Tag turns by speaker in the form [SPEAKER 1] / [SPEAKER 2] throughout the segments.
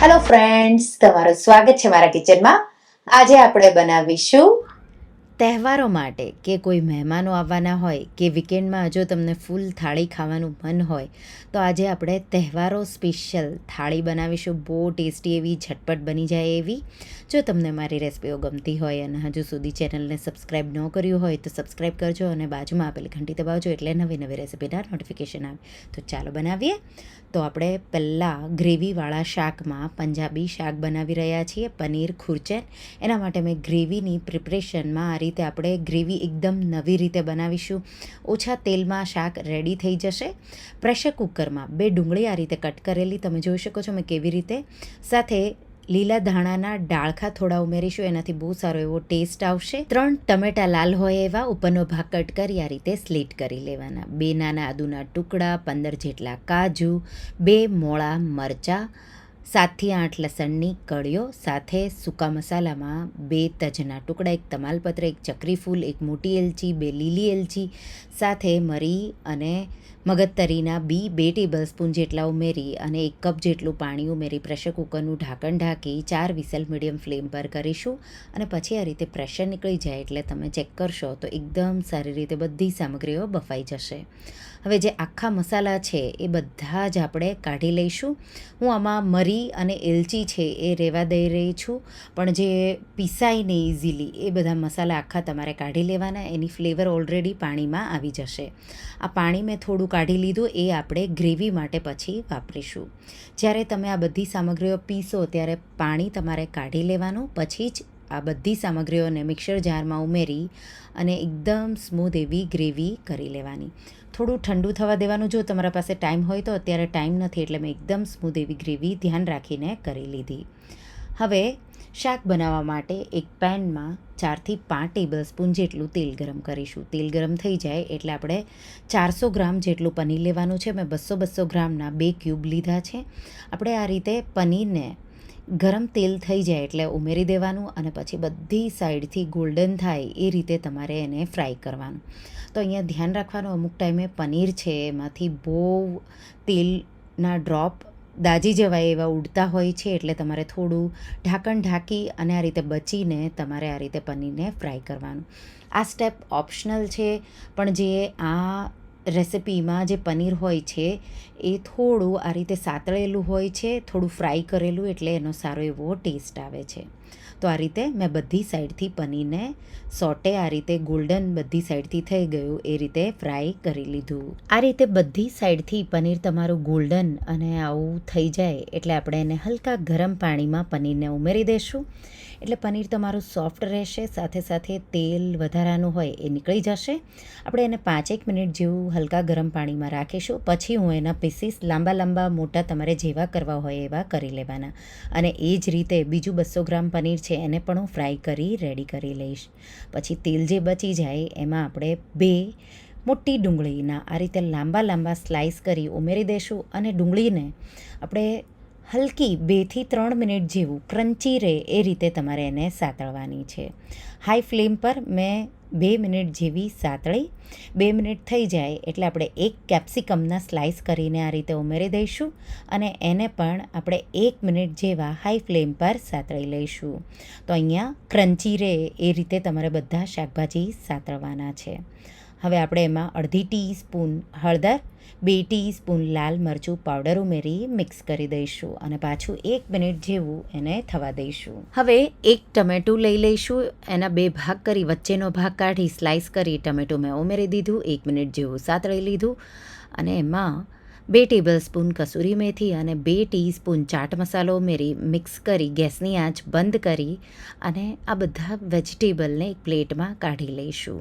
[SPEAKER 1] Hello friends તમારું સ્વાગત છે મારા કિચનમાં. આજે આપણે બનાવીશું
[SPEAKER 2] તહેવારો માટે કે કોઈ મહેમાનો આવવાના હોય કે વીકેન્ડમાં જો તમને ફૂલ થાળી ખાવાનું મન હોય, તો આજે આપણે તહેવારો સ્પેશિયલ થાળી બનાવીશું. બહુ ટેસ્ટી એવી, ઝટપટ બની જાય એવી. જો તમને મારી રેસિપીઓ ગમતી હોય અને હજુ સુધી ચેનલને સબસ્ક્રાઈબ ન કર્યું હોય, તો સબસ્ક્રાઈબ કરજો અને બાજુમાં આપેલી ઘંટી દબાવજો એટલે નવી નવી રેસિપીના નોટિફિકેશન આવે. તો ચાલો બનાવીએ. તો આપણે પહેલાં ગ્રેવીવાળા શાકમાં પંજાબી શાક બનાવી રહ્યા છીએ, પનીર, ખુરચેન. એના માટે મેં ગ્રેવીની પ્રિપરેશનમાં આ રીતે આપણે ગ્રેવી એકદમ નવી રીતે બનાવીશું. ઓછા તેલમાં શાક રેડી થઈ જશે. પ્રેશર કુકરમાં બે ડુંગળી આ રીતે કટ કરેલી, તમે જોઈ શકો છો મેં કેવી રીતે. સાથે લીલા ધાણાના ડાળખા થોડા ઉમેરીશું, એનાથી બહુ સારો એવો ટેસ્ટ આવશે. ત્રણ ટમેટા લાલ હોય એવા, ઉપરનો ભાગ કટ કરી આ રીતે સ્લીટ કરી લેવાના. બે નાના આદુના ટુકડા, પંદર જેટલા કાજુ, બે મોળા મરચાં સાતથી આઠ લસણની કળીઓ, સાથે સૂકા મસાલામાં બે તજના ટુકડા, એક તમાલપત્ર, એક ચક્રી ફૂલ એક મોટી એલચી, બે લીલી એલચી, સાથે મરી અને મગજતરીના બી બે ટેબલ સ્પૂન જેટલા ઉમેરી અને એક કપ જેટલું પાણી ઉમેરી પ્રેશર કુકરનું ઢાંકણ ઢાંકી ચાર વિસલ મીડિયમ ફ્લેમ પર કરીશું અને પછી આ રીતે પ્રેશર નીકળી જાય એટલે તમે ચેક કરશો તો એકદમ સારી રીતે બધી સામગ્રીઓ બફાઈ જશે. હવે જે આખા મસાલા છે એ બધા જ આપણે કાઢી લઈશું. હું આમાં મરી અને એલચી છે એ રહેવા દઈ રહી છું. પણ જે પીસાય ને ઇઝીલી એ બધા મસાલા આખા તમારે કાઢી લેવાના, એની ફ્લેવર ઓલરેડી પાણીમાં આવી જશે. આ પાણી મેં થોડું કાઢી લીધું, એ આપણે ગ્રેવી માટે પછી વાપરીશું. જ્યારે તમે આ બધી સામગ્રીઓ પીસો ત્યારે પાણી તમારે કાઢી લેવાનું, પછી જ આ બધી સામગ્રીઓને મિક્સર જારમાં ઉમેરી અને એકદમ સ્મૂથ એવી ગ્રેવી કરી લેવાની. થોડું ઠંડુ થવા દેવાનું. જો તમારા પાસે ટાઈમ હોય તો અત્યારે ટાઈમ નથી એટલે મેં એકદમ સ્મૂધ એવી ગ્રેવી ધ્યાન રાખીને કરી લીધી. હવે શાક બનાવવા માટે એક પેનમાં ચારથી પાંચ ટેબલ સ્પૂન જેટલું તેલ ગરમ કરીશું. તેલ ગરમ થઈ જાય એટલે આપણે ચારસો ગ્રામ જેટલું પનીર લેવાનું છે. મેં બસો બસો ગ્રામના બે ક્યુબ લીધા છે. આપણે આ રીતે પનીરને ગરમ તેલ થઈ જાય એટલે ઉમેરી દેવાનું અને પછી બધી સાઈડથી ગોલ્ડન થાય એ રીતે તમારે એને ફ્રાય કરવાનું. તો અહીંયા ધ્યાન રાખવાનું, અમુક ટાઈમે પનીર છે, એમાંથી બહુ તેલના ડ્રોપ દાજી જવાય એવા ઉડતા હોય છે, એટલે તમારે થોડું ઢાંકણ ઢાંકી અને આ રીતે બચીને તમારે આ રીતે પનીરને ફ્રાય કરવાનું. આ સ્ટેપ ઓપ્શનલ છે, પણ જે આ રેસિપીમાં જે પનીર હોય છે, એ થોડું આ રીતે સાતળેલું હોય છે, થોડું ફ્રાય કરેલું એટલે એનો સારો એવો ટેસ્ટ આવે છે. તો આ રીતે મેં બધી સાઈડથી પનીરને સોટે આ રીતે ગોલ્ડન બધી સાઈડથી થઈ ગયું, એ રીતે ફ્રાય કરી લીધું. આ રીતે બધી સાઈડથી પનીર તમારું ગોલ્ડન અને આવું થઈ જાય એટલે આપણે એને હલકા ગરમ પાણીમાં પનીરને ઉમેરી દઈશું એટલે પનીર તમારું સોફ્ટ રહેશે, સાથે સાથે તેલ વધારાનું હોય એ નીકળી જશે. આપણે એને પાંચેક મિનિટ જેવું હલકા ગરમ પાણીમાં રાખીશું. પછી હું એના પીસીસ લાંબા લાંબા મોટા તમારે જેવા કરવા હોય એવા કરી લેવાના. અને એ જ રીતે બીજું બસો ગ્રામ પનીર છે એને પણ હું ફ્રાય કરી, રેડી કરી લઈશ. પછી તેલ જે બચી જાય એમાં આપણે બે મોટી ડુંગળીના આ રીતે લાંબા લાંબા સ્લાઇસ કરી ઉમેરી દઈશું અને ડુંગળીને આપણે હલકી બેથી ત્રણ મિનિટ જેવું ક્રન્ચી રહે એ રીતે તમારે એને સાતળવાની છે. હાઈ ફ્લેમ પર મેં બે મિનિટ જેવી સાતળી. બે મિનિટ થઈ જાય એટલે આપણે એક કેપ્સિકમના સ્લાઇસ કરીને આ રીતે ઉમેરી દઈશું અને એને પણ આપણે એક મિનિટ જેવા હાઈ ફ્લેમ પર સાતળી લઈશું. તો અહીંયા ક્રન્ચી રહે એ રીતે તમારે બધા શાકભાજી સાતળવાના છે. હવે આપણે એમાં અડધી ટી સ્પૂન હળદર, બે ટી સ્પૂન લાલ મરચું પાવડર ઉમેરી મિક્સ કરી દઈશું અને પાછું એક મિનિટ જેવું એને થવા દઈશું. હવે એક ટમેટું લઈ લઈશું, એના બે ભાગ કરી વચ્ચેનો ભાગ કાઢી સ્લાઇસ કરી ટમેટું મેં ઉમેરી દીધું, એક મિનિટ જેવું સાતળી લીધું અને એમાં બે ટેબલ સ્પૂન કસૂરી મેથી અને બે ટીસ્પૂન ચાટ મસાલો ઉમેરી મિક્સ કરી ગેસની આંચ બંધ કરી અને આ બધા વેજીટેબલને એક પ્લેટમાં કાઢી લઈશું.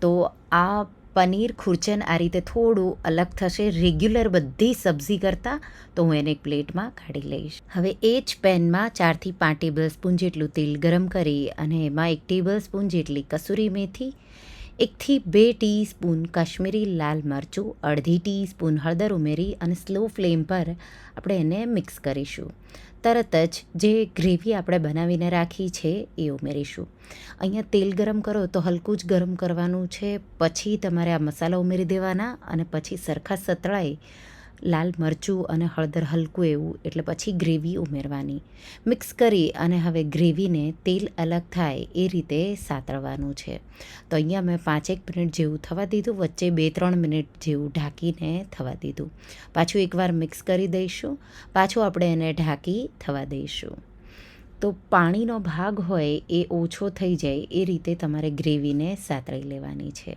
[SPEAKER 2] તો આ પનીર ખુરચન આ રીતે થોડું અલગ થશે, રેગ્યુલર બધી સબ્જી કરતાં તો હું એને એક પ્લેટમાં કાઢી લઈશ. હવે એ જ પેનમાં ચારથી પાંચ ટેબલ સ્પૂન જેટલું તેલ ગરમ કરી અને એમાં એક ટેબલ સ્પૂન જેટલી કસૂરી મેથી એકથી બે ટીસ્પૂન કાશ્મીરી લાલ મરચું, અડધી ટીસ્પૂન હળદર ઉમેરી અને સ્લો ફ્લેમ પર આપણે એને મિક્સ કરીશું. તરત જ જે ગ્રેવી આપણે બનાવીને રાખી છે એ ઉમેરીશું. અહીંયા તેલ ગરમ કરો તો હલકું જ ગરમ કરવાનું છે. પછી તમારે આ મસાલા ઉમેરી દેવાના અને પછી સરખા સતળાઈ લાલ મરચું અને હળદર હલકું એવું, એટલે પછી ગ્રેવી ઉમેરવાની. મિક્સ કરી અને હવે ગ્રેવીને તેલ અલગ થાય એ રીતે સાતળવાનું છે. તો અહીંયા મેં પાંચેક મિનિટ જેવું થવા દીધું, વચ્ચે બે ત્રણ મિનિટ જેવું ઢાંકીને થવા દીધું. પાછું એકવાર મિક્સ કરી દઈશું. પાછું આપણે એને ઢાંકી થવા દઈશું. તો પાણીનો ભાગ હોય એ ઓછો થઈ જાય એ રીતે તમારે ગ્રેવીને સાતળી લેવાની છે.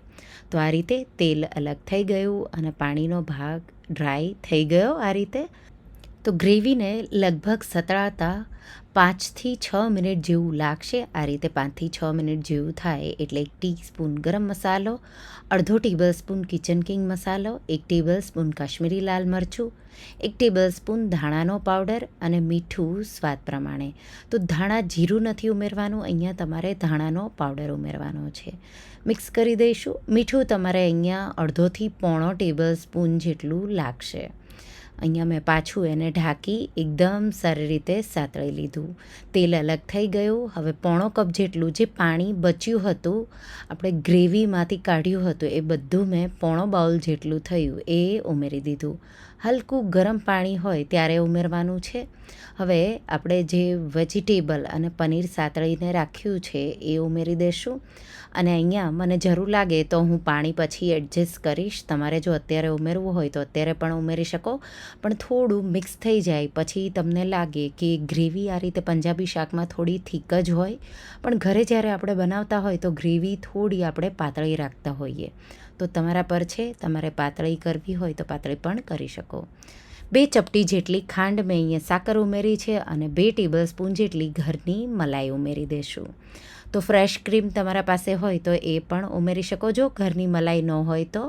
[SPEAKER 2] તો આ રીતે તેલ અલગ થઈ ગયું અને પાણીનો ભાગ ડ્રાય થઈ ગયો આ રીતે. તો ગ્રેવીને લગભગ સતળાતા પાંચથી છ મિનિટ જેવું લાગશે. આ રીતે પાંચથી છ મિનિટ જેવું થાય એટલે એક ટીસ્પૂન ગરમ મસાલો, અડધો ટેબલ સ્પૂન કિચન કિંગ મસાલો, એક ટેબલ સ્પૂન કાશ્મીરી લાલ મરચું, એક ટેબલ સ્પૂન ધાણાનો પાવડર અને મીઠું સ્વાદ પ્રમાણે. તો ધાણા જીરું નથી ઉમેરવાનું, અહીંયા તમારે ધાણાનો પાવડર ઉમેરવાનો છે. મિક્સ કરી દઈશું. મીઠું તમારે અહીંયા અડધોથી પોણો ટેબલ સ્પૂન જેટલું લાગશે. અહીંયા મેં પાછું એને ઢાંકી એકદમ સારી રીતે સાતળી લીધું. તેલ અલગ થઈ ગયું. હવે પોણો કપ જેટલું જે પાણી બચ્યું હતું, આપણે ગ્રેવીમાંથી કાઢ્યું હતું, એ બધું મેં પોણો બાઉલ જેટલું થયું એ ઉમેરી દીધું. હલકું ગરમ પાણી હોય ત્યારે ઉમેરવાનું છે. હવે આપણે જે વેજીટેબલ અને પનીર સાતળીને રાખ્યું છે એ ઉમેરી દઈશું અને અહીંયા મને જરૂર લાગે તો હું પાણી પછી એડજસ્ટ કરીશ. તમારે જો અત્યારે ઉમેરવું હોય તો અત્યારે પણ ઉમેરી શકો. પણ થોડું મિક્સ થઈ જાય. પછી તમને લાગે કે ગ્રેવી આ રીતે પંજાબી શાકમાં થોડી થીક જ હોય. પણ ઘરે જ્યારે આપણે બનાવતા હોય તો ગ્રેવી થોડી આપણે પાતળી રાખતા હોઈએ. તો તમારા પર છે. તમારે પાતળી કરવી હોય તો પાતળી પણ કરી શકો. બે ચપટી જેટલી ખાંડ મેં અહીંયા સાકર ઉમેરી છે અને બે ટેબલ સ્પૂન જેટલી ઘરની મલાઈ ઉમેરી દેશું. તો ફ્રેશ ક્રીમ તમારા પાસે હોય તો એ પણ ઉમેરી શકો. જો ઘરની મલાઈ ન હોય તો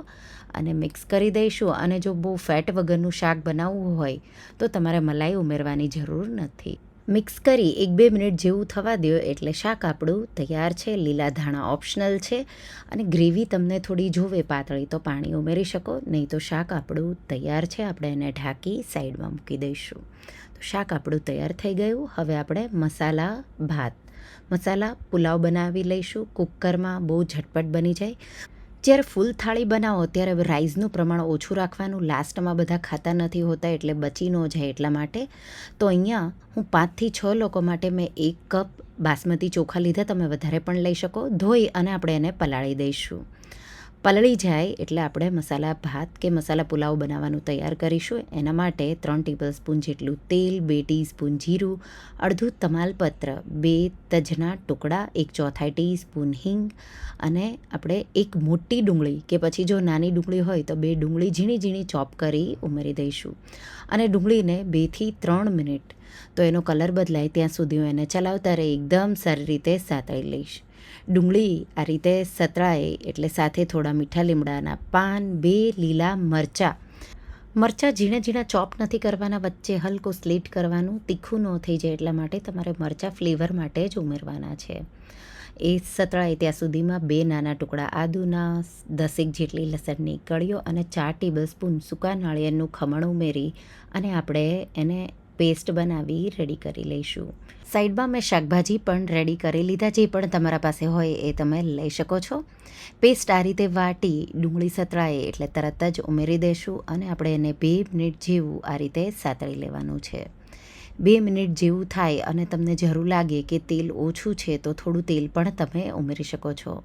[SPEAKER 2] અને મિક્સ કરી દઈશું અને જો બહુ ફેટ વગરનું શાક બનાવવું હોય તો તમારે મલાઈ ઉમેરવાની જરૂર નથી. મિક્સ કરી એક બે મિનિટ જેવું થવા દો એટલે શાક આપણું તૈયાર છે, લીલા ધાણા ઓપ્શનલ છે અને ગ્રેવી તમને થોડી જોવે પાતળી તો પાણી ઉમેરી શકો. નહીં તો શાક આપણું તૈયાર છે, આપણે એને ઢાંકી સાઈડમાં મૂકી દઈશું. તો શાક આપણું તૈયાર થઈ ગયું. હવે આપણે મસાલા, ભાત મસાલા, પુલાવ બનાવી લઈશું. કુકરમાં બહુ ઝટપટ બની જાય. જ્યારે ફૂલ થાળી બનાવો, ત્યારે રાઈસનું પ્રમાણ ઓછું રાખવાનું. લાસ્ટમાં બધા ખાતા નથી હોતા, એટલે બચી ન જાય એટલા માટે. તો અહીંયા હું પાંચથી છ લોકો માટે મેં એક કપ બાસમતી ચોખા લીધા. તમે વધારે પણ લઈ શકો. ધોઈ અને આપણે એને પલાળી દઈશું. પલળી જાય એટલે આપણે મસાલા ભાત કે મસાલા પુલાવ બનાવવાનું તૈયાર કરીશું. એના માટે ત્રણ ટેબલ સ્પૂન જેટલું તેલ, બે ટીસ્પૂન જીરું, અડધું તમાલપત્ર, બે તજના ટુકડા, એક ચોથાઈ ટીસ્પૂન હિંગ અને આપણે એક મોટી ડુંગળી કે પછી જો નાની ડુંગળી હોય તો બે ડુંગળી ઝીણી ઝીણી ચોપ કરી ઉમેરી દઈશું. અને ડુંગળીને બેથી ત્રણ મિનિટ તો એનો કલર બદલાય ત્યાં સુધી હું એને ચલાવતા રહી એકદમ સારી રીતે સાતળી લઈશ. ડુંગળી આ રીતે સતળાય એટલે સાથે થોડા મીઠા લીમડાના પાન, બે લીલા મરચાં. મરચાં ઝીણા ઝીણા ચોપ નથી કરવાના, વચ્ચે હલકો સ્લીટ કરવાનું, તીખું ન થઈ જાય એટલા માટે તમારે મરચાં ફ્લેવર માટે જ ઉમેરવાના છે. એ સતળાય ત્યાં સુધીમાં બે નાના ટુકડા આદુના દસેક જેટલી લસણની કળીઓ અને ચાર ટેબલ સ્પૂન સૂકા નાળિયેરનું ખમણ ઉમેરી અને આપણે એને પેસ્ટ બનાવી રેડી કરી લઈશું. સાઈડમાં મેં શાકભાજી પણ રેડી કરી લીધા. જે પણ તમારા પાસે હોય એ તમે લઈ શકો છો. પેસ્ટ આ રીતે વાટી, ડુંગળી સતળાય એટલે તરત જ ઉમેરી દઈશું અને આપણે એને બે મિનિટ જેવું આ રીતે સાતળી લેવાનું છે. બે મિનિટ જેવું થાય અને તમને જરૂર લાગે કે તેલ ઓછું છે તો થોડું તેલ પણ તમે ઉમેરી શકો છો.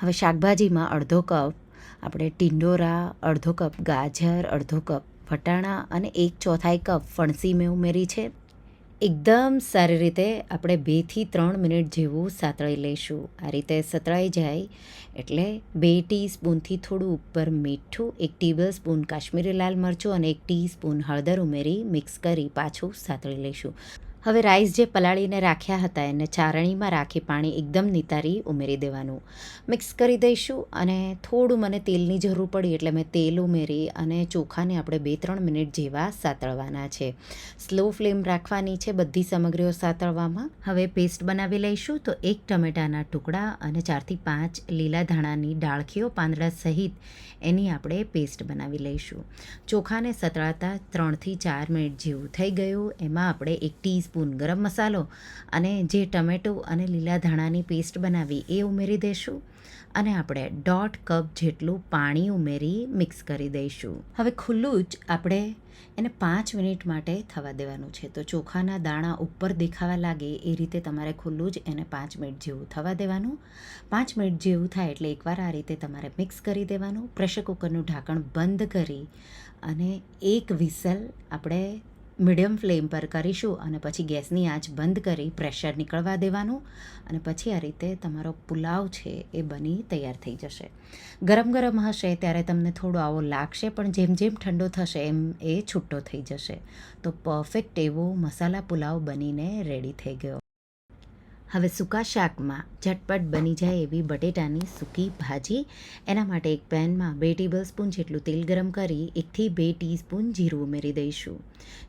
[SPEAKER 2] હવે શાકભાજીમાં અડધો કપ, આપણે ટિંડોરા, અડધો કપ ગાજર, અડધો કપ વટાણા અને એક ચોથાઈ કપ ફણસી મેં ઉમેરી છે. એકદમ સારી રીતે આપણે બેથી ત્રણ મિનિટ જેવું સાતળી લઈશું. આ રીતે સતળાઈ જાય એટલે બે ટીસ્પૂનથી થોડું ઉપર મીઠું, એક ટેબલ સ્પૂન કાશ્મીરી લાલ મરચું અને એક ટીસ્પૂન હળદર ઉમેરી મિક્સ કરી પાછું સાતળી લઈશું. હવે રાઈસ જે પલાળીને રાખ્યા હતા, એને ચારણીમાં રાખી પાણી એકદમ નિતારી ઉમેરી દેવાનું. મિક્સ કરી દઈશું અને થોડું મને તેલની જરૂર પડી એટલે મેં તેલ ઉમેરી અને ચોખાને આપણે બે ત્રણ મિનિટ જેવા સાતળવાના છે. સ્લો ફ્લેમ રાખવાની છે બધી સામગ્રીઓ સાતળવામાં. હવે પેસ્ટ બનાવી લઈશું તો એક ટમેટાના ટુકડા અને ચારથી પાંચ લીલા ધાણાની ડાળખીઓ પાંદડા સહિત એની આપણે પેસ્ટ બનાવી લઈશું. ચોખાને સતળાતા ત્રણથી ચાર મિનિટ જેવું થઈ ગયું. એમાં આપણે એક ટીસ્પૂન ગરમ મસાલો અને જે ટમેટું અને લીલા ધાણાની પેસ્ટ બનાવી એ ઉમેરી દઈશું અને આપણે દોઢ કપ જેટલું પાણી ઉમેરી મિક્સ કરી દઈશું. હવે ખુલ્લું જ આપણે એને પાંચ મિનિટ માટે થવા દેવાનું છે. તો ચોખાના દાણા ઉપર દેખાવા લાગે એ રીતે તમારે ખુલ્લું જ એને પાંચ મિનિટ જેવું થવા દેવાનું. પાંચ મિનિટ જેવું થાય એટલે એકવાર આ રીતે તમારે મિક્સ કરી દેવાનું. પ્રેશર કુકરનું ઢાંકણ બંધ કરી અને એક વિસલ આપણે મીડિયમ ફ્લેમ પર કરીશું અને પછી ગેસની આંચ બંધ કરી પ્રેશર નીકળવા દેવાનું અને પછી આ રીતે તમારો પુલાવ છે એ બની તૈયાર થઈ જશે. ગરમ ગરમ હશે ત્યારે તમને થોડો આવો લાગશે પણ જેમ જેમ ઠંડો થશે એમ એ છૂટો થઈ જશે. તો પરફેક્ટ એવો મસાલા પુલાવ બનીને રેડી થઈ ગયો. હવે સૂકા શાકમાં ઝટપટ બની જાય એવી બટેટાની સૂકી ભાજી. એના માટે એક પેનમાં બે ટેબલ સ્પૂન જેટલું તેલ ગરમ કરી, એકથી બે ટીસ્પૂન જીરું ઉમેરી દઈશું.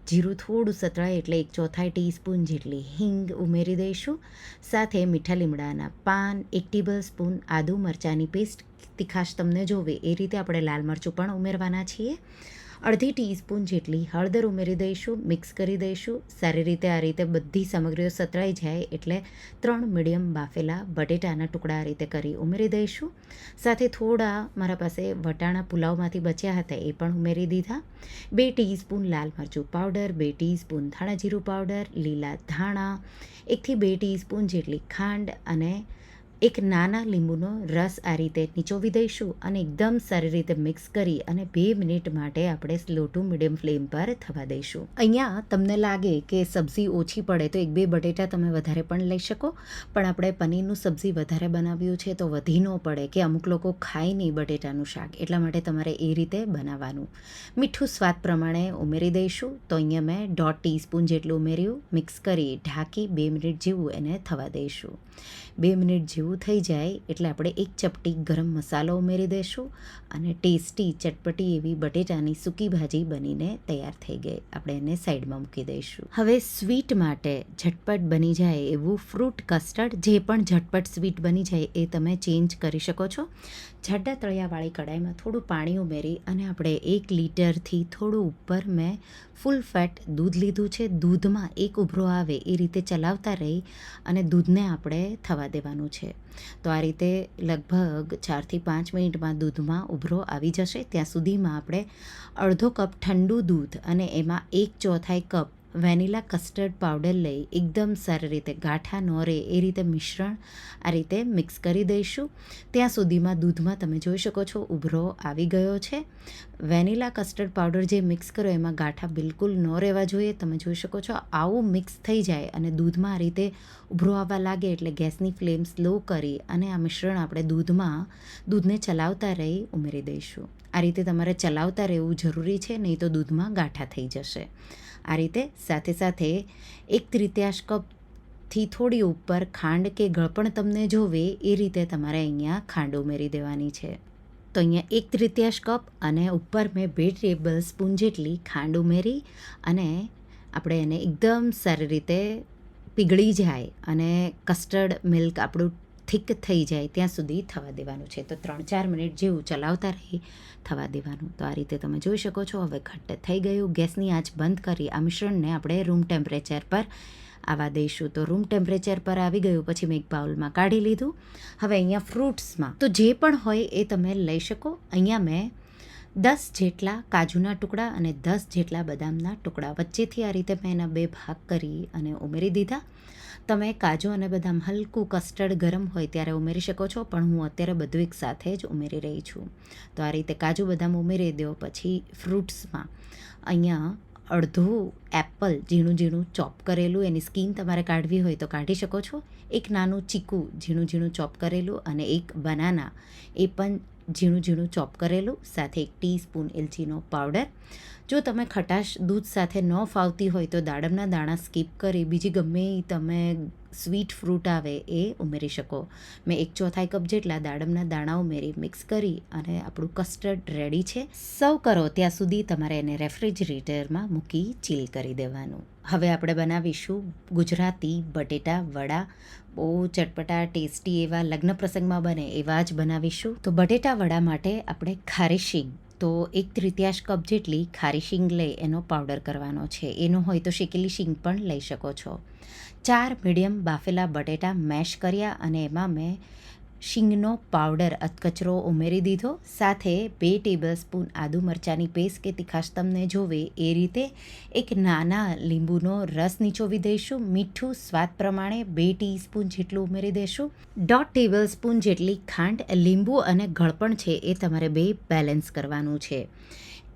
[SPEAKER 2] જીરું થોડું સતળાય એટલે એક ચોથાઈ ટીસ્પૂન જેટલી હિંગ ઉમેરી દઈશું. સાથે મીઠા લીમડાના પાન, એક ટેબલ સ્પૂન આદુ મરચાંની પેસ્ટ તીખાશ તમને જોવે એ રીતે આપણે લાલ મરચું પણ ઉમેરવાના છીએ. અડધી ટીસ્પૂન જેટલી હળદર ઉમેરી દઈશું, મિક્સ કરી દઈશું. સારી રીતે આ રીતે બધી સામગ્રીઓ સતળાઈ જાય એટલે ત્રણ મીડિયમ બાફેલા બટેટાના ટુકડા આ રીતે કરી ઉમેરી દઈશું. સાથે થોડા મારા પાસે વટાણા પુલાવમાંથી બચ્યા હતા એ પણ ઉમેરી દીધા. બે ટીસ્પૂન લાલ મરચું પાવડર, બે ટીસ્પૂન ધાણા જીરું પાવડર, લીલા ધાણા, એકથી બે ટીસ્પૂન જેટલી ખાંડ અને એક નાના લીંબુનો રસ આ રીતે નીચોવી દઈશું અને એકદમ સારી રીતે મિક્સ કરી અને બે મિનિટ માટે આપણે સ્લો ટુ મીડિયમ ફ્લેમ પર થવા દઈશું. અહીંયા તમને લાગે કે સબ્જી ઓછી પડે તો એક બે બટેટા તમે વધારે પણ લઈ શકો, પણ આપણે પનીરનું સબ્જી વધારે બનાવ્યું છે તો વધી ન પડે કે અમુક લોકો ખાય નહીં બટેટાનું શાક, એટલા માટે તમારે એ રીતે બનાવવાનું. મીઠું સ્વાદ પ્રમાણે ઉમેરી દઈશું તો અહીંયા મેં દોઢ ટીસ્પૂન જેટલું ઉમેર્યું, મિક્સ કરી ઢાંકી બે મિનિટ જેવું એને થવા દઈશું. બે મિનિટ જેવું થઈ જાય એટલે આપણે એક ચપટી ગરમ મસાલો ઉમેરી દઈશું અને ટેસ્ટી ચટપટી એવી બટેટાની સૂકી ભાજી બનીને તૈયાર થઈ ગઈ. આપણે એને સાઈડમાં મૂકી દઈશું. હવે સ્વીટ માટે ઝટપટ બની જાય એવું ફ્રૂટ કસ્ટર્ડ, જે પણ ઝટપટ સ્વીટ બની જાય એ તમે ચેન્જ કરી શકો છો. જાડા તળિયાવાળી કઢાઈમાં થોડું પાણી ઉમેરી અને આપણે એક લીટરથી થોડું ઉપર મેં ફૂલ ફેટ દૂધ લીધું છે. દૂધમાં એક ઉભરો આવે એ રીતે ચલાવતા રહી અને દૂધને આપણે થવા દેવાનું છે. તો આ રીતે લગભગ ચારથી પાંચ મિનિટમાં દૂધમાં ઉભરો આવી જશે. ત્યાં સુધીમાં આપણે અડધો કપ ઠંડુ દૂધ અને એમાં એક ચોથાઈ કપ વેનીલા કસ્ટર્ડ પાવડર લઈ એકદમ સારી રીતે ગાંઠા ન રહે એ રીતે મિશ્રણ આ રીતે મિક્સ કરી દઈશું. ત્યાં સુધીમાં દૂધમાં તમે જોઈ શકો છો ઉભરો આવી ગયો છે. વેનીલા કસ્ટર્ડ પાવડર જે મિક્સ કરો એમાં ગાંઠા બિલકુલ ન રહેવા જોઈએ. તમે જોઈ શકો છો આવું મિક્સ થઈ જાય અને દૂધમાં આ રીતે ઉભરો આવવા લાગે એટલે ગેસની ફ્લેમ સ્લો કરી અને આ મિશ્રણ આપણે દૂધમાં દૂધને ચલાવતા રહી ઉમેરી દઈશું. આ રીતે તમારે ચલાવતા રહેવું જરૂરી છે, નહીં તો દૂધમાં ગાંઠા થઈ જશે. આ રીતે સાથે સાથે એક તૃતીયાશ કપથી થોડી ઉપર ખાંડ કે ગળપણ તમને જોવે એ રીતે તમારે અહીંયા ખાંડ ઉમેરી દેવાની છે. તો અહીંયા એક તૃતીયાશ કપ અને ઉપર મેં બે ટેબલ સ્પૂન જેટલી ખાંડ ઉમેરી અને આપણે એને એકદમ સારી રીતે પીગળી જાય અને કસ્ટર્ડ મિલ્ક આપણું થીક થઈ જાય ત્યાં સુધી થવા દેવાનું છે. તો ત્રણ ચાર મિનિટ જેવું ચલાવતા રહી, થવા દેવાનું. તો આ રીતે તમે જોઈ શકો છો, હવે ઘટ્ટ થઈ ગયું. ગેસની આંચ બંધ કરી આ મિશ્રણને આપણે રૂમ ટેમ્પરેચર પર આવવા દઈશું. તો રૂમ ટેમ્પરેચર પર આવી ગયું. પછી મેં એક બાઉલમાં કાઢી લીધું. હવે અહીંયા ફ્રૂટ્સમાં તો જે પણ હોય એ તમે લઈ શકો. અહીંયા મેં દસ જેટલા કાજુના ટુકડા અને દસ જેટલા બદામના ટુકડા વચ્ચેથી આ રીતે મેં એના બે ભાગ કરી અને ઉમેરી દીધા. તમે કાજુ અને બદામ હલકું કસ્ટર્ડ ગરમ હોય ત્યારે ઉમેરી શકો છો, પણ હું અત્યારે બધું એક સાથે જ ઉમેરી રહી છું. તો આ રીતે કાજુ, બદામ ઉમેરી દો, પછી ફ્રૂટ્સમાં અહીંયા અડધું એપલ ઝીણું ઝીણું ચોપ કરેલું, એની સ્કીન તમારે કાઢવી હોય તો કાઢી શકો છો. એક નાનું ચીકુ ઝીણું ઝીણું ચોપ કરેલું અને એક બનાના એ પણ ઝીણું ઝીણું ચોપ કરેલું, સાથે એક ટીસ્પૂન એલચીનો પાવડર જો તમે ખટાશ દૂધ સાથે ન ફાવતી હોય તો દાડમના દાણા સ્કીપ કરી બીજી ગમે એ તમે સ્વીટ ફ્રૂટ આવે એ ઉમેરી શકો. મેં એક ચોથાઈ કપ જેટલા દાડમના દાણા ઉમેરી મિક્સ કરી અને આપણું કસ્ટર્ડ રેડી છે. સર્વ કરો ત્યાં સુધી તમારે એને રેફ્રિજરેટરમાં મૂકી ચીલ કરી દેવાનું. હવે આપણે બનાવીશું ગુજરાતી બટેટા વડા. બહુ ચટપટા, ટેસ્ટી એવા લગ્ન પ્રસંગમાં બને એવા જ બનાવીશું. તો બટેટા વડા માટે આપણે ખારી શીંગ તો એક તૃતીયાશ કપ જેટલી ખારી શીંગ લઈ એનો પાવડર કરવાનો છે. એનો હોય તો શેકેલી શીંગ પણ લઈ શકો છો. ચાર મીડિયમ બાફેલા બટેટા મેશ કર્યા અને એમાં મેં શીંગનો પાવડર અધકચરો ઉમેરી દીધો. સાથે બે ટેબલ સ્પૂન આદુ મરચાંની પેસ્ટ કે તીખાશ તમને જોવે એ રીતે એક નાના લીંબુનો રસ નીચોવી દઈશું. મીઠું સ્વાદ પ્રમાણે બે ટીસ્પૂન જેટલું ઉમેરી દઈશું. દોઢ ટેબલ સ્પૂન જેટલી ખાંડ લીંબુ અને ગળપણ છે એ તમારે બે બેલેન્સ કરવાનું છે.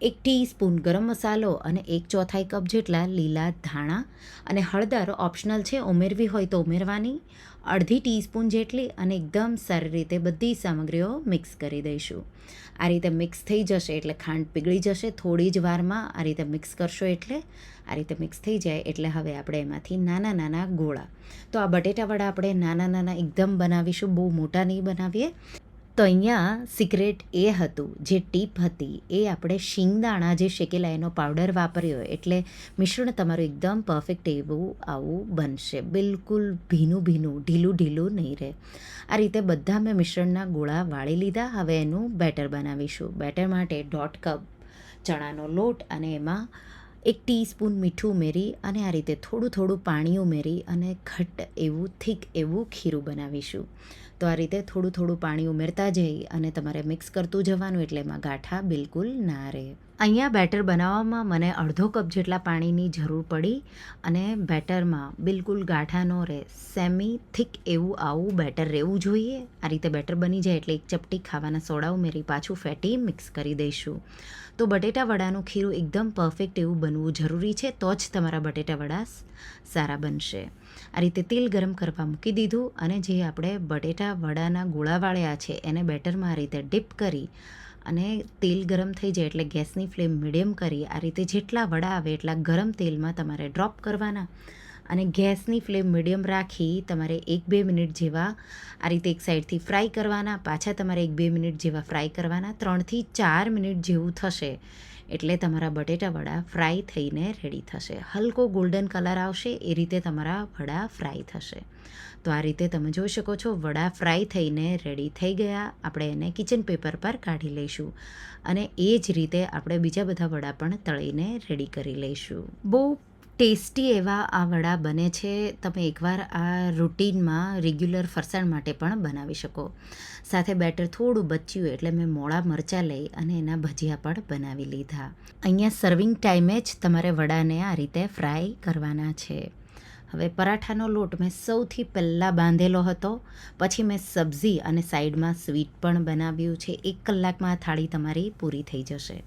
[SPEAKER 2] એક ટીસ્પૂન ગરમ મસાલો અને એક ચોથાઈ કપ જેટલા લીલા ધાણા અને હળદર ઓપ્શનલ છે, ઉમેરવી હોય તો ઉમેરવાની. અડધી ટીસ્પૂન જેટલી અને એકદમ સારી રીતે બધી સામગ્રીઓ મિક્સ કરી દઈશું. આ રીતે મિક્સ થઈ જશે એટલે ખાંડ પીગળી જશે થોડી જ વારમાં. આ રીતે મિક્સ કરશો એટલે આ રીતે મિક્સ થઈ જાય એટલે હવે આપણે એમાંથી નાના નાના ગોળા. તો આ બટેટાવડા આપણે નાના નાના એકદમ બનાવીશું, બહુ મોટા નહીં બનાવીએ. તો અહીંયા સિક્રેટ એ હતું, જે ટીપ હતી, એ આપણે શિંગદાણા જે શેકેલા એનો પાવડર વાપર્યો એટલે મિશ્રણ તમારું એકદમ પરફેક્ટ એવું આવું બનશે. બિલકુલ ભીનું ભીનું, ઢીલું ઢીલું નહીં રહે. આ રીતે બધા મેં મિશ્રણના ગોળા વાળી લીધા. હવે એનું બેટર બનાવીશું. બેટર માટે દોઢ કપ ચણાનો લોટ અને એમાં એક ટીસ્પૂન મીઠું ઉમેરી અને આ રીતે થોડું થોડું પાણી ઉમેરી અને ઘટ્ટ એવું, થીક એવું ખીરું બનાવીશું. તો આ રીતે થોડું થોડું પાણી ઉમેરતા જઈ અને તમારે મિક્સ કરતું જવાનું એટલે એમાં ગાંઠા બિલકુલ ના રહે. અહીંયા બેટર બનાવવામાં મને અડધો કપ જેટલા પાણીની જરૂર પડી અને બેટરમાં બિલકુલ ગાંઠા ન રહે. સેમી થીક એવું આવું બેટર રહેવું જોઈએ. આ રીતે બેટર બની જાય એટલે એક ચપટી ખાવાના સોડા ઉમેરી પાછું ફેટી મિક્સ કરી દઈશું. તો બટેટા વડાનું ખીરું એકદમ પરફેક્ટ એવું બનવું જરૂરી છે, તો જ તમારા બટેટા વડા સારા બનશે. આ રીતે તેલ ગરમ કરવા મૂકી દીધું અને જે આપણે બટેટા વડાના ગોળા વાળ્યા છે એને બેટરમાં આ રીતે ડીપ કરી અને તેલ ગરમ થઈ જાય એટલે ગેસની ફ્લેમ મીડિયમ કરી આ રીતે જેટલા વડા આવે એટલા ગરમ તેલમાં તમારે ડ્રોપ કરવાના. અને ગેસની ફ્લેમ મીડિયમ રાખી તમારે એક બે મિનિટ જેવા આ રીતે એક સાઈડથી ફ્રાય કરવાના. પાછા તમારે એક બે મિનિટ જેવા ફ્રાય કરવાના. ત્રણથી ચાર મિનિટ જેવું થશે. એટલે તમારા બટેટા વડા ફ્રાય થઈને રેડી થશે. હલકો ગોલ્ડન કલર આવશે, એ રીતે તમારા વડા ફ્રાય થશે. તો આ રીતે તમે જોઈ શકો છો, વડા ફ્રાય થઈને રેડી થઈ ગયા. આપણે એને કિચન પેપર પર કાઢી લઈશું. અને એ જ રીતે આપણે બીજા બધા વડા પણ તળીને રેડી કરી લઈશું. બહુ ટેસ્ટી એવા આ વડા બને છે. તમે એકવાર આ રૂટીનમાં રેગ્યુલર ફરસાણ માટે પણ બનાવી શકો. સાથે બેટર થોડું બચ્યું એટલે મેં મોળા મરચાં લઈ અને એના ભજીયા પણ બનાવી લીધા. અહીંયા સર્વિંગ ટાઈમે જ તમારે વડાને આ રીતે ફ્રાય કરવાના છે. હવે પરાઠાનો લોટ મેં સૌથી પહેલાં બાંધેલો હતો. પછી મેં સબ્જી અને સાઈડમાં સ્વીટ પણ બનાવ્યું છે. એક કલાકમાં આ થાળી તમારી પૂરી થઈ જશે.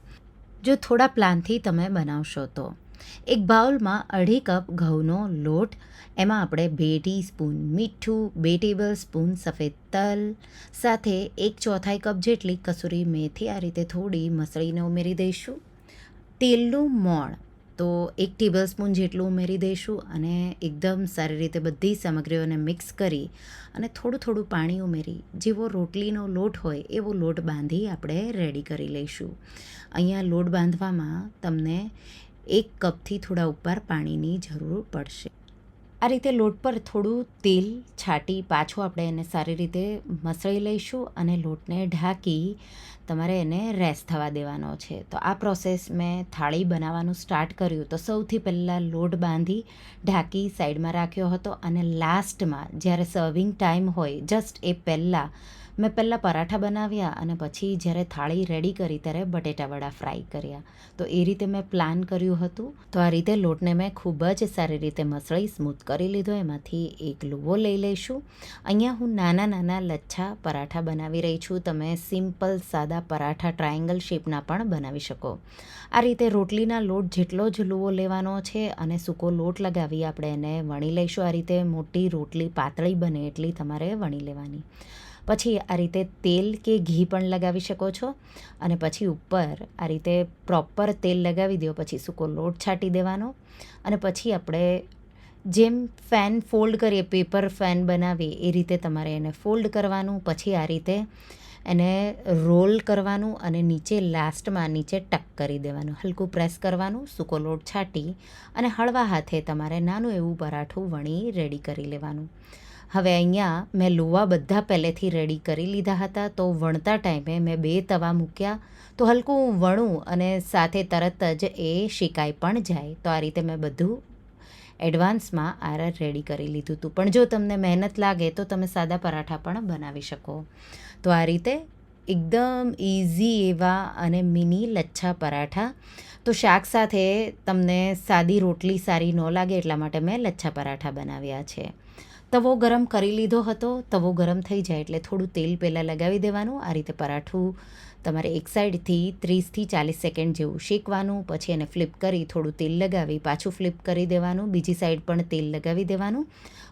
[SPEAKER 2] જો થોડા પ્લાનથી તમે બનાવશો તો. એક બાઉલમાં અઢી કપ ઘઉંનો લોટ, એમાં આપણે બે ટીસ્પૂન મીઠું, બે ટેબલ સ્પૂન સફેદ તલ, સાથે એક ચોથાઈ કપ જેટલી કસૂરી મેથી આ રીતે થોડી મસળીને ઉમેરી દઈશું. તેલનું મોણ, તો એક ટેબલ સ્પૂન જેટલું ઉમેરી દઈશું અને એકદમ સારી રીતે બધી સામગ્રીઓને મિક્સ કરી અને થોડું થોડું પાણી ઉમેરી, જેવો રોટલીનો લોટ હોય એવો લોટ બાંધી આપણે રેડી કરી લઈશું. અહીંયા લોટ બાંધવામાં તમને એક કપથી થોડા ઉપર પાણીની જરૂર પડશે. આ રીતે લોટ પર થોડું તેલ છાંટી પાછું આપણે એને સારી રીતે મસળી લઈશું અને લોટને ઢાંકી તમારે એને રેસ્ટ થવા દેવાનો છે. તો આ પ્રોસેસ મેં થાળી બનાવવાનું સ્ટાર્ટ કર્યું. તો સૌથી પહેલાં લોટ બાંધી ઢાંકી સાઈડમાં રાખ્યો હતો અને લાસ્ટમાં જ્યારે સર્વિંગ ટાઈમ હોય, જસ્ટ એ પહેલાં મેં પહેલાં પરાઠા બનાવ્યા અને પછી જ્યારે થાળી રેડી કરી ત્યારે બટેટા વડા ફ્રાય કર્યા. તો એ રીતે મેં પ્લાન કર્યું હતું. તો આ રીતે લોટને મેં ખૂબ જ સારી રીતે મસળી સ્મૂથ કરી લીધો. એમાંથી એક લુવો લઈ લઈશું. અહીંયા હું નાના નાના લચ્છા પરાઠા બનાવી રહી છું. તમે સિમ્પલ સાદા પરાઠા ટ્રાયેંગલ શેપના પણ બનાવી શકો. આ રીતે રોટલીના લોટ જેટલો જ લુવો લેવાનો છે અને સૂકો લોટ લગાવી આપણે એને વણી લઈશું. આ રીતે મોટી રોટલી પાતળી બને એટલી તમારે વણી લેવાની. પછી આ રીતે તેલ કે ઘી પણ લગાવી શકો છો અને પછી ઉપર આ રીતે પ્રોપર તેલ લગાવી દો, પછી સૂકો લોટ છાંટી દેવાનો અને પછી આપણે જેમ ફેન ફોલ્ડ કરીએ પેપર ફેન બનાવીએ, એ રીતે તમારે એને ફોલ્ડ કરવાનું, પછી આ રીતે એને રોલ કરવાનું અને નીચે લાસ્ટમાં નીચે ટક કરી દેવાનું. હલકું પ્રેસ કરવાનું, સૂકો લોટ છાંટી અને હળવા હાથે તમારે નાનું એવું પરાઠું વણી રેડી કરી લેવાનું. હવે અહીંયા મેં લોવા બધા પહેલેથી રેડી કરી લીધા હતા, તો વણતા ટાઈમે મેં બે તવા મૂક્યા, તો હલકું વણું અને સાથે તરત જ એ શેકાઈ પણ જાય. તો આ રીતે મેં બધું એડવાન્સમાં આર રેડી કરી લીધું હતું. પણ જો તમને મહેનત લાગે તો તમે સાદા પરાઠા પણ બનાવી શકો. તો આ રીતે એકદમ ઇઝી એવા અને મિની લચ્છા પરાઠા. તો શાક સાથે તમને સાદી રોટલી સારી ન લાગે એટલા માટે મેં લચ્છા પરાઠા બનાવ્યા છે. તવો ગરમ કરી લીધો હતો. તવો ગરમ થઈ જાય એટલે થોડું તેલ પહેલાં લગાવી દેવાનું. આ રીતે પરાઠું તમારે એક સાઈડથી ત્રીસથી ચાલીસ સેકન્ડ જેવું શેકવાનું. પછી એને ફ્લિપ કરી થોડું તેલ લગાવી, પાછું ફ્લિપ કરી દેવાનું. બીજી સાઈડ પણ તેલ લગાવી દેવાનું.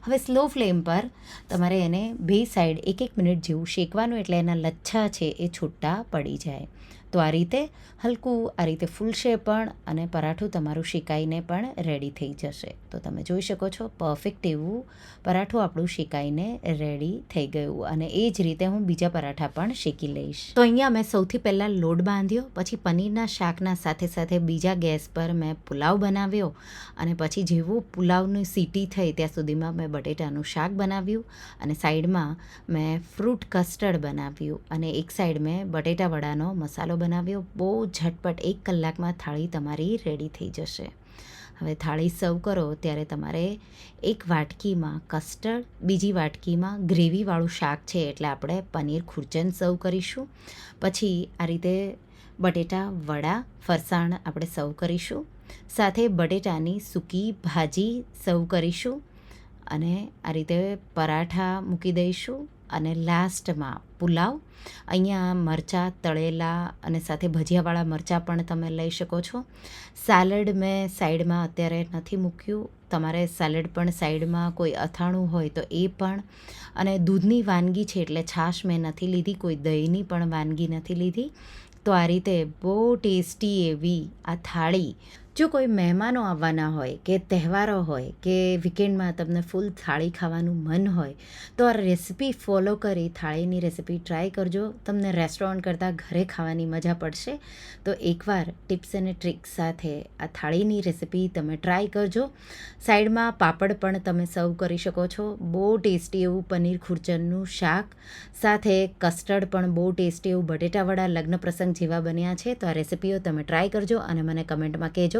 [SPEAKER 2] હવે સ્લો ફ્લેમ પર તમારે એને બે સાઈડ એક એક મિનિટ જેવું શેકવાનું એટલે એના લચ્છા છે એ છૂટા પડી જાય. તો આ રીતે હલકું, આ રીતે ફૂલશે પણ અને પરાઠું તમારું શેકાઈને પણ રેડી થઈ જશે. તો તમે જોઈ શકો છો પરફેક્ટ એવું પરાઠું આપણું શેકાઈને રેડી થઈ ગયું અને એ જ રીતે હું બીજા પરાઠા પણ શેકી લઈશ. તો અહીંયા મેં સૌથી પહેલાં લોટ બાંધ્યો, પછી પનીરના શાકના સાથે સાથે બીજા ગેસ પર મેં પુલાવ બનાવ્યો અને પછી જેવું પુલાવની સીટી થઈ ત્યાં સુધીમાં મેં બટેટાનું શાક બનાવ્યું અને સાઈડમાં મેં ફ્રૂટ કસ્ટર્ડ બનાવ્યું અને એક સાઈડ મેં બટેટા વડાનો મસાલો બનાવ્યો, બહુ ઝટપટ એક કલાકમાં થાળી તમારી રેડી થઈ જશે. હવે થાળી સર્વ કરો ત્યારે તમારે એક વાટકીમાં કસ્ટર્ડ બીજી વાટકીમાં ગ્રેવીવાળું શાક છે એટલે આપણે પનીર ખુરચન સર્વ કરીશું. પછી આ રીતે બટેટા, વડા, ફરસાણ આપણે સર્વ કરીશું. સાથે બટેટાની સૂકી ભાજી સર્વ કરીશું. અને આ રીતે પરાઠા મૂકી દઈશું. અને લાસ્ટમાં પુલાવ, અહીંયા મરચાં તળેલા અને સાથે ભજીયાવાળા મરચાં પણ તમે લઈ શકો છો. સેલડ મેં સાઈડમાં અત્યારે નથી મૂક્યું. તમારે સેલડ પણ સાઈડમાં કોઈ અથાણું હોય તો એ પણ. અને દૂધની વાનગી છે એટલે છાશ મેં નથી લીધી, કોઈ દહીંની પણ વાનગી નથી લીધી. તો આ રીતે બહુ ટેસ્ટી એવી આ થાળી જો કોઈ મહેમાનો આવવાના હોય કે તહેવારો હોય કે વીકેન્ડમાં તમને ફૂલ થાળી ખાવાનું મન હોય, તો આ રેસિપી ફોલો કરી થાળીની રેસિપી ટ્રાય કરજો. તમને રેસ્ટોરન્ટ કરતાં ઘરે ખાવાની મજા પડશે. તો એકવાર ટિપ્સ અને ટ્રિક્સ સાથે આ થાળીની રેસિપી તમે ટ્રાય કરજો. સાઈડમાં પાપડ પણ તમે સર્વ કરી શકો છો. બહુ ટેસ્ટી એવું પનીર ખુરચનનું શાક. સાથે કસ્ટર્ડ પણ બહુ ટેસ્ટી એવું બટેટાવડા લગ્ન પ્રસંગ જેવા બન્યા છે. તો આ રેસિપીઓ તમે ટ્રાય કરજો અને મને કમેન્ટમાં કહેજો.